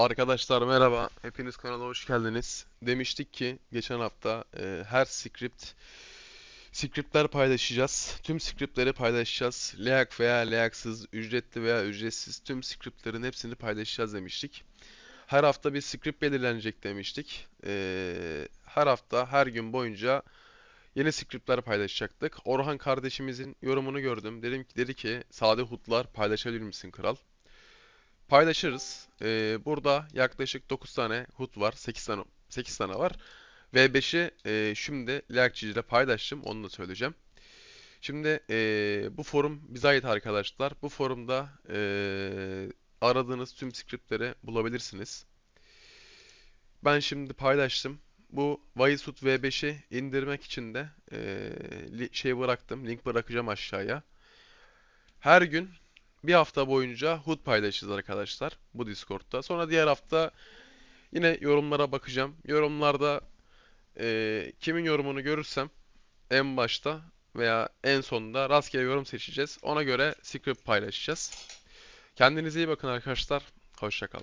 Arkadaşlar merhaba, hepiniz kanala hoş geldiniz. Demiştik ki geçen hafta e, her script scriptler paylaşacağız. Tüm scriptleri paylaşacağız. Layak veya layaksız, ücretli veya ücretsiz tüm scriptlerin hepsini paylaşacağız demiştik. Her hafta bir script belirlenecek demiştik. E, her hafta, her gün boyunca yeni scriptler paylaşacaktık. Orhan kardeşimizin yorumunu gördüm. Dedim ki dedi ki sade hutlar paylaşabilir misin kral? Paylaşırız. Ee, burada yaklaşık 9 tane HUD var. 8 tane 8 tane var. V5'i e, şimdi Lakçı ile paylaştım. Onu da söyleyeceğim. Şimdi e, bu forum bize ait arkadaşlar. Bu forumda e, aradığınız tüm scriptleri bulabilirsiniz. Ben şimdi paylaştım. Bu Vaisut V5'i indirmek için de e, şey bıraktım. Link bırakacağım aşağıya. Her gün bir hafta boyunca HUD paylaşacağız arkadaşlar bu Discord'da. Sonra diğer hafta yine yorumlara bakacağım. Yorumlarda eee, kimin yorumunu görürsem en başta veya en sonunda rastgele yorum seçeceğiz. Ona göre script paylaşacağız. Kendinize iyi bakın arkadaşlar. Hoşça kalın.